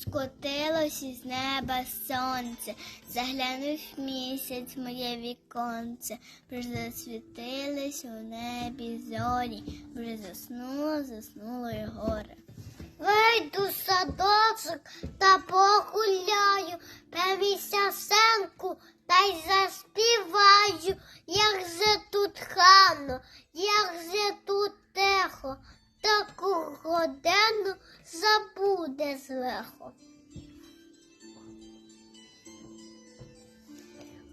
скотилось із неба сонце, заглянув місяць моє віконце, вже засвітились у небі зорі, вже заснуло, заснуло й горе. Вийду садочок та погуляю, перевіся сенку та й заспіваю, як же тут хано, як же тут тихо, таку годину забуде злехо.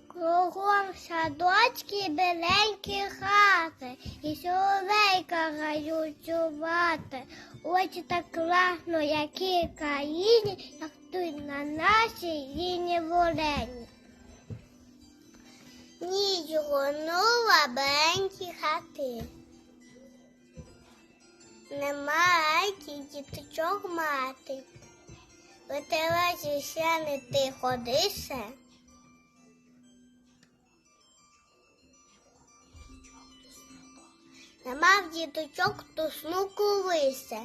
Кругом садочки біленькі хати, і соловейка гають чувати. Очі так класно, які країні, як тут на нашій рідній волені. Ніч гонула біленькі хати. Немає діточок мати. Витилася ще не ти ходише. Не мав діточок, то сну колисе.